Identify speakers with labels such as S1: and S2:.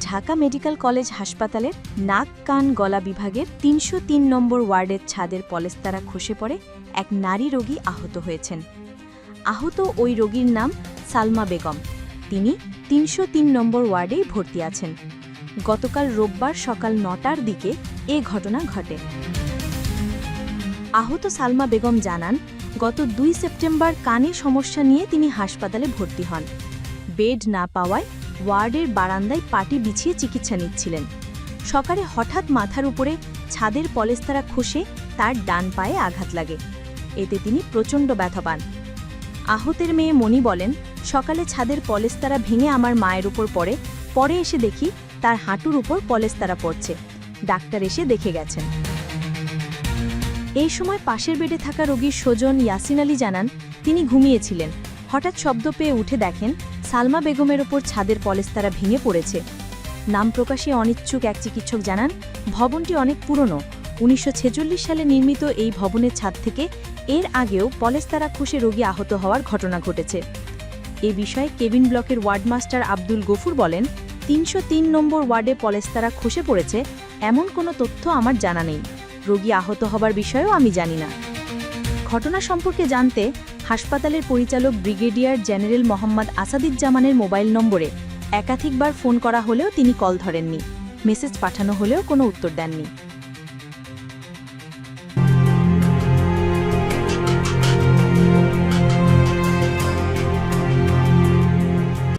S1: Dhaka medical college হাসপাতালের নাক, কান, গলা বিভাগের তিনশো তিন নম্বর ওয়ার্ডের ছাদের পলেস্তারা খসে পড়ে এক নারী রোগী আহত হয়েছেন। আহত ওই রোগীর নাম সালমা বেগম। তিনি তিনশো তিন নম্বর ওয়ার্ডেই ভর্তি আছেন। গতকাল রোববার সকাল নটার দিকে এ ঘটনা ঘটে। আহত সালমা বেগম জানান, গত দুই সেপ্টেম্বর কানে সমস্যা নিয়ে তিনি হাসপাতালে ভর্তি হন। বেড না পাওয়ায় ওয়ার্ডের বারান্দায় পাটি বিছিয়ে চিকিৎসা নিচ্ছিলেন। সকালে হঠাৎ মাথার উপরে ছাদের পলেস্তারা খসে তার ডান পায়ে আঘাত লাগে। এতে তিনি প্রচণ্ড ব্যথা পান। আহতের মেয়ে মণি বলেন, সকালে ছাদের পলেস্তারা ভেঙে আমার মায়ের উপর পড়ে, পরে এসে দেখি তার হাঁটুর উপর পলেস্তারা পড়ছে। ডাক্তার এসে দেখে গেছেন। এই সময় পাশের বেডে থাকা রোগীর স্বজন ইয়াসিন আলী জানান, তিনি ঘুমিয়েছিলেন। হঠাৎ শব্দ পেয়ে উঠে দেখেন সালমা বেগমের ওপর ছাদের পলেস্তারা ভেঙে পড়েছে। নাম প্রকাশে অনিচ্ছুক এক চিকিৎসক জানান, ভবনটি অনেক পুরনো। উনিশশো ছেচল্লিশ সালে নির্মিত এই ভবনের ছাদ থেকে এর আগেও পলেস্তারা খুশে রোগী আহত হওয়ার ঘটনা ঘটেছে। এ বিষয়ে কেবিন ব্লকের ওয়ার্ডমাস্টার আব্দুল গফুর বলেন, তিনশো তিন নম্বর ওয়ার্ডে পলেস্তারা খসে পড়েছে, এমন কোনো তথ্য আমার জানা নেই। রোগী আহত হবার বিষয়েও আমি জানি না। ঘটনা সম্পর্কে জানতে হাসপাতালের পরিচালক ব্রিগেডিয়ার জেনারেল মোহাম্মদ আসাদুজ্জামানের মোবাইল নম্বরে একাধিকবার ফোন করা হলেও তিনি কল ধরেননি। মেসেজ পাঠানো হলেও কোনো উত্তর দেননি।